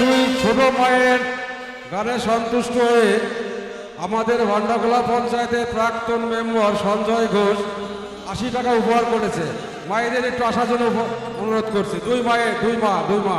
দুই ছোট মায়ের গানে সন্তুষ্ট হয়ে আমাদের ভান্ডাকোলা পঞ্চায়েতের প্রাক্তন মেম্বার সঞ্জয় ঘোষ আশি টাকা উপহার করেছে। মায়েদের একটু আসার জন্য অনুরোধ করছি। দুই মায়ের, দুই মা দুই মা।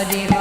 Hare Rama.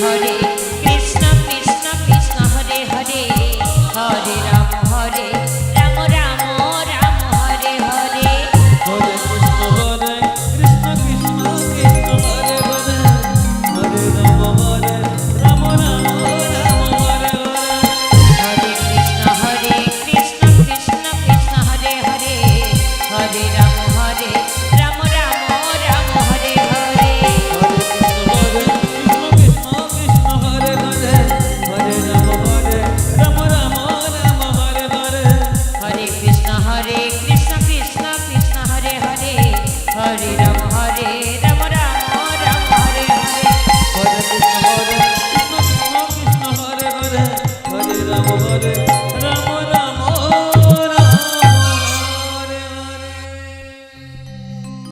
হরে